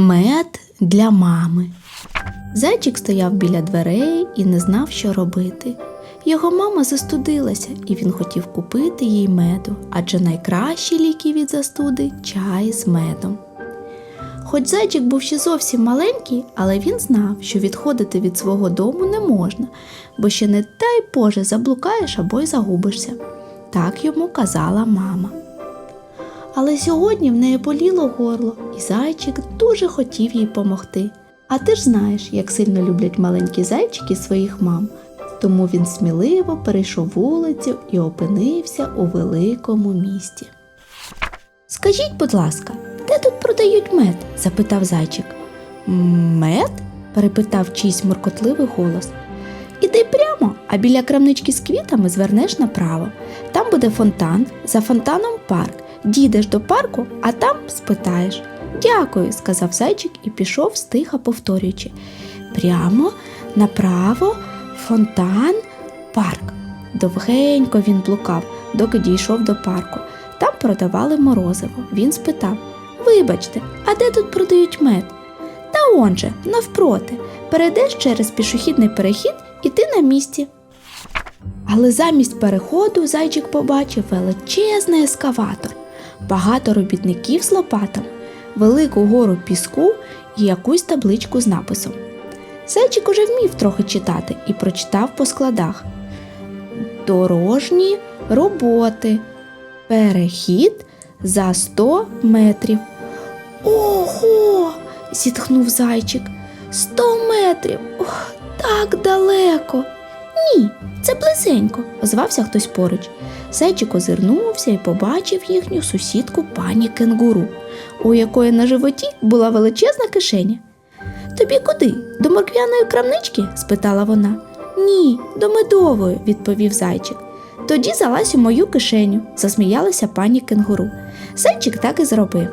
Мед для мами. Зайчик стояв біля дверей і не знав, що робити. Його мама застудилася, і він хотів купити їй меду, адже найкращі ліки від застуди чай з медом. Хоч зайчик був ще зовсім маленький, але він знав, що відходити від свого дому не можна, бо ще не дай Боже заблукаєш або й загубишся. Так йому казала мама. Але сьогодні в неї боліло горло, і зайчик дуже хотів їй помогти. А ти ж знаєш, як сильно люблять маленькі зайчики своїх мам. Тому він сміливо перейшов вулицю і опинився у великому місті. Скажіть, будь ласка, де тут продають мед? запитав зайчик. Мед? перепитав чийсь моркотливий голос. Іди прямо, а біля крамнички з квітами звернеш направо. Там буде фонтан, за фонтаном парк. Дійдеш до парку, а там спитаєш. Дякую, сказав зайчик і пішов стиха повторюючи. Прямо, направо, фонтан, парк. Довгенько він блукав, доки дійшов до парку. Там продавали морозиво. Він спитав: Вибачте, а де тут продають мед? Та он же, навпроти, перейдеш через пішохідний перехід і ти на місці. Але замість переходу зайчик побачив величезний ескаватор, багато робітників з лопатами, велику гору піску і якусь табличку з написом. Зайчик уже вмів трохи читати і прочитав по складах: Дорожні роботи, перехід за 100 метрів. Ого! зітхнув зайчик. Сто метрів. Ох, так далеко. Ні, це близенько, озвався хтось поруч. Зайчик озирнувся і побачив їхню сусідку пані кенгуру, у якої на животі була величезна кишеня. Тобі куди? До морквяної крамнички? спитала вона. Ні, до медової, відповів зайчик. Тоді залазь у мою кишеню, засміялася пані кенгуру. Зайчик так і зробив.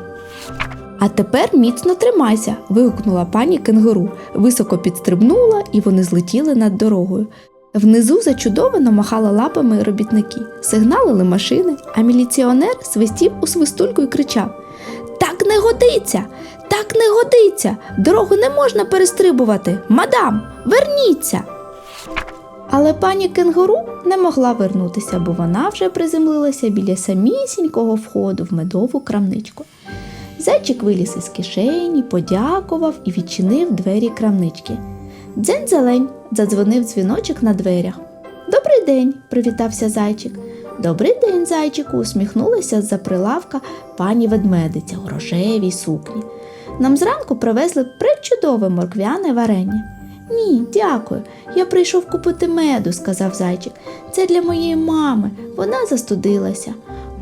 А тепер міцно тримайся. вигукнула пані кенгуру, високо підстрибнула, і вони злетіли над дорогою. Внизу зачудовано махали лапами робітники, сигналили машини, а міліціонер свистів у свистульку і кричав: Так не годиться! Так не годиться! Дорогу не можна перестрибувати! Мадам, верніться! Але пані кенгуру не могла вернутися, бо вона вже приземлилася біля самісінького входу в медову крамничку. Зайчик виліз із кишені, подякував і відчинив двері крамнички. Дзень зелень, задзвонив дзвіночок на дверях. Добрий день, привітався зайчик. Добрий день, зайчику, усміхнулася з-за прилавка пані ведмедиця у рожевій сукні. Нам зранку привезли пречудове морквяне варення. Ні, дякую. Я прийшов купити меду, сказав зайчик. Це для моєї мами. Вона застудилася.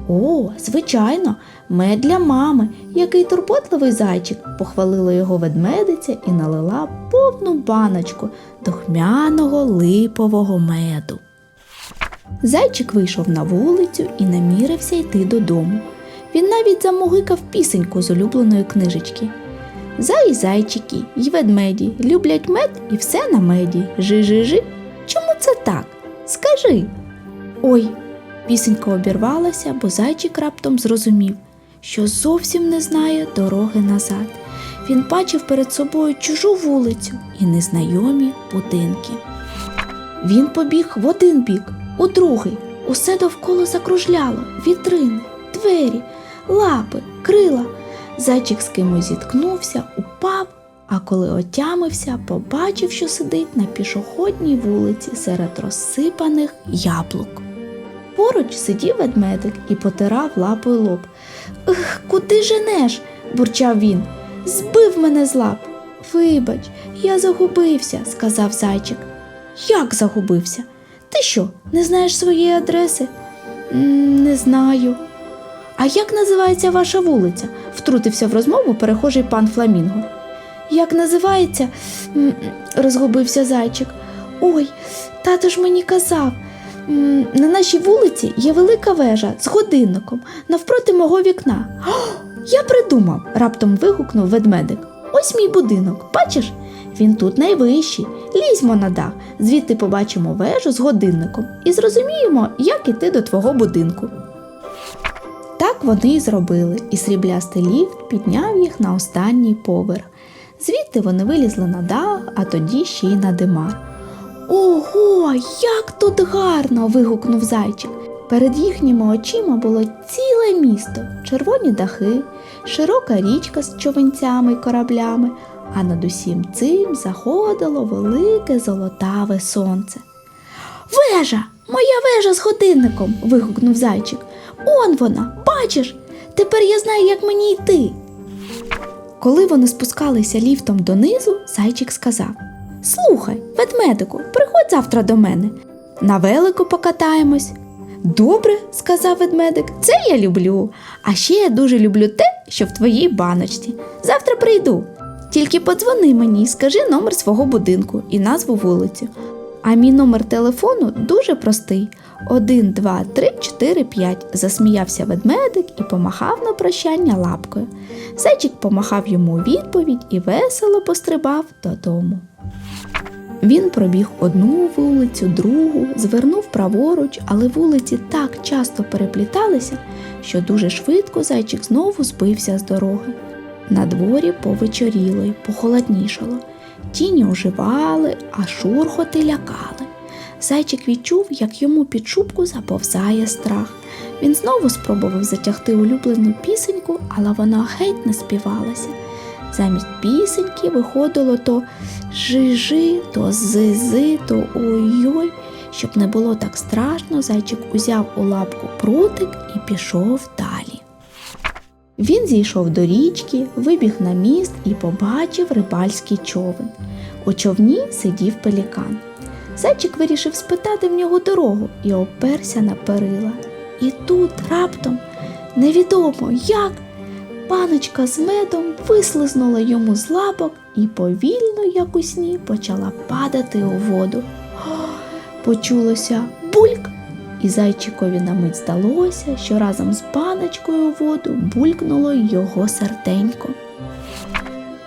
О, звичайно, мед для мами. Який турботливий зайчик, похвалила його ведмедиця і налила повну баночку духмяного липового меду. Зайчик вийшов на вулицю і намірився йти додому. Він навіть замугикав пісеньку з улюбленої книжечки. Зай зайчики й ведмеді люблять мед і все на меді. Жи-жи-жи. Чому це так? Скажи. Ой, пісенька обірвалася, бо зайчик раптом зрозумів, що зовсім не знає дороги назад. Він бачив перед собою чужу вулицю і незнайомі будинки. Він побіг в один бік, у другий. Усе довкола закружляло, вітрини, двері, лапи, крила. Зайчик з кимось зіткнувся, упав, а коли отямився, побачив, що сидить на пішохідній вулиці серед розсипаних яблук. Поруч сидів ведмедик і потирав лапою лоб. Ех, куди женеш? бурчав він. Збив мене з лап. Вибач, я загубився, сказав зайчик. Як загубився? Ти що, не знаєш своєї адреси? Не знаю. А як називається ваша вулиця? втрутився в розмову перехожий пан Фламінго. Як називається? Розгубився зайчик. Ой, тато ж мені казав. На нашій вулиці є велика вежа з годинником навпроти мого вікна. «О, я придумав, раптом вигукнув ведмедик. Ось мій будинок, бачиш? Він тут найвищий. Лізьмо на дах, звідти побачимо вежу з годинником і зрозуміємо, як іти до твого будинку. Так Так вони й зробили, і сріблястий ліфт підняв їх на останній поверх. Звідти вони вилізли на дах, а тоді ще й на димар. Ого, як тут гарно! вигукнув зайчик. Перед їхніми очима було ціле місто, червоні дахи, широка річка з човенцями й кораблями, а над усім цим заходило велике золотаве сонце. Вежа! Моя вежа з годинником. вигукнув зайчик. Он вона, бачиш? Тепер я знаю, як мені йти. Коли вони спускалися ліфтом донизу, зайчик сказав: Слухай, ведмедику, приходь завтра до мене. На велику покатаємось. Добре, сказав ведмедик, це я люблю. А ще я дуже люблю те, що в твоїй баночці. Завтра прийду. Тільки подзвони мені і скажи номер свого будинку і назву вулиці. А мій номер телефону дуже простий: 1, 2, 3, 4, 5. Засміявся ведмедик і помахав на прощання лапкою. Зайчик помахав йому у відповідь і весело пострибав додому. Він пробіг одну вулицю, другу, звернув праворуч, але вулиці так часто перепліталися, що дуже швидко зайчик знову збився з дороги. На дворі повечоріло й похолоднішало. Тіні оживали, а шурхоти лякали. Зайчик відчув, як йому під шубку заповзає страх. Він знову спробував затягти улюблену пісеньку, але вона геть не співалася. Замість пісеньки виходило то жи-жи, то зи-зи, то ой-ой. Щоб не було так страшно, зайчик узяв у лапку прутик і пішов далі. Він зійшов до річки, вибіг на міст і побачив рибальський човен. У човні сидів пелікан. Зайчик вирішив спитати в нього дорогу і оперся на перила. І тут раптом, невідомо як, паночка з медом вислизнула йому з лапок і повільно, як у сні, почала падати у воду. Почулося бульк, і зайчикові на мить здалося, що разом з паночкою у воду булькнуло його серденько.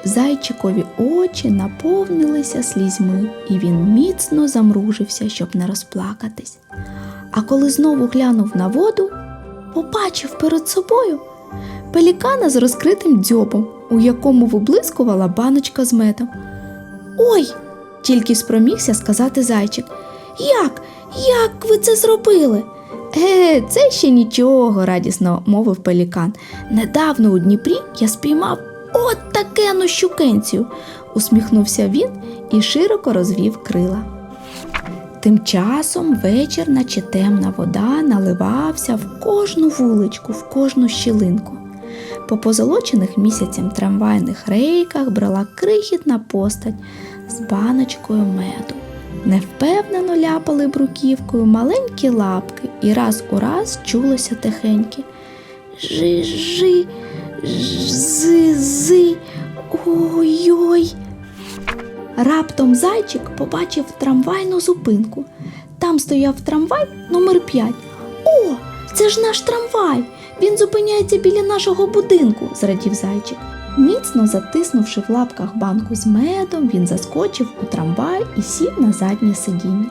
Зайчикові очі наповнилися слізьми, і він міцно замружився, щоб не розплакатись. А коли знову глянув на воду, побачив перед собою пелікана з розкритим дзьобом, у якому виблискувала баночка з медом. Ой, тільки спромігся сказати зайчик. Як? Як ви це зробили? Е, це ще нічого, радісно мовив пелікан. Недавно у Дніпрі я спіймав от такену щукенцію, усміхнувся він і широко розвів крила. Тим часом вечір, наче темна вода, наливався в кожну вуличку, в кожну щілинку. По позолочених місяцям трамвайних рейках брала крихітна постать з баночкою меду. Невпевнено ляпали бруківкою маленькі лапки, і раз у раз чулося тихеньке. Жи-жи, зи-зи, ой-ой. Раптом зайчик побачив трамвайну зупинку. Там стояв трамвай номер 5. О, це ж наш трамвай! Він зупиняється біля нашого будинку, зрадів зайчик. Міцно затиснувши в лапках банку з медом, він заскочив у трамвай і сів на заднє сидіння.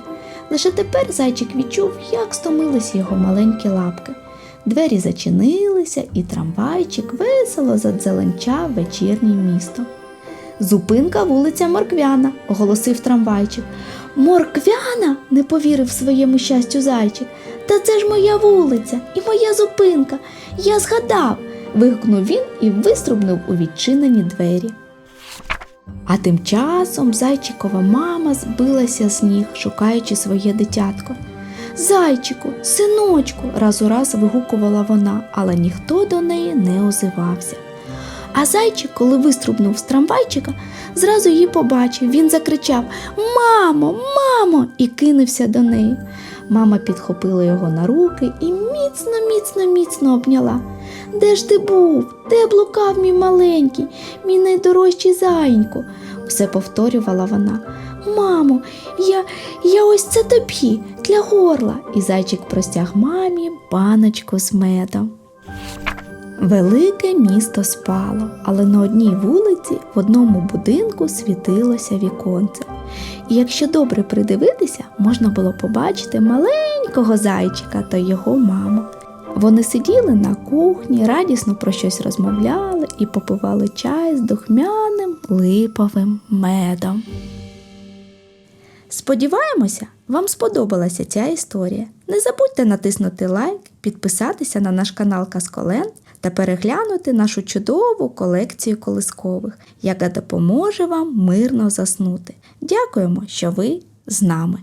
Лише тепер зайчик відчув, як стомилися його маленькі лапки. Двері зачинилися, і трамвайчик весело задзеленчав вечірнє місто. Зупинка вулиця Морквяна, оголосив трамвайчик. Морквяна? не повірив своєму щастю зайчик. Та це ж моя вулиця і моя зупинка. Я згадав. вигукнув він і виструбнув у відчинені двері. А тим часом зайчикова мама збилася з ніг, шукаючи своє дитятко. Зайчику, синочку, раз у раз вигукувала вона, але ніхто до неї не озивався. А зайчик, коли виструбнув з трамвайчика, зразу її побачив. Він закричав Мамо, мамо! і кинувся до неї. Мама підхопила його на руки і міцно, міцно, міцно обняла. Де ж ти був? Де блукав мій маленький, мій найдорожчий зайнько? все повторювала вона. Мамо, я, я ось це тобі для горла. І зайчик простяг мамі баночку з медом. Велике місто спало, але на одній вулиці в одному будинку світилося віконце. І якщо добре придивитися, можна було побачити маленького зайчика та його маму. Вони сиділи на кухні, радісно про щось розмовляли і попивали чай з духмяним липовим медом. Сподіваємося, вам сподобалася ця історія. Не забудьте натиснути лайк, підписатися на наш канал Казколен та переглянути нашу чудову колекцію колискових, яка допоможе вам мирно заснути. Дякуємо, що ви з нами.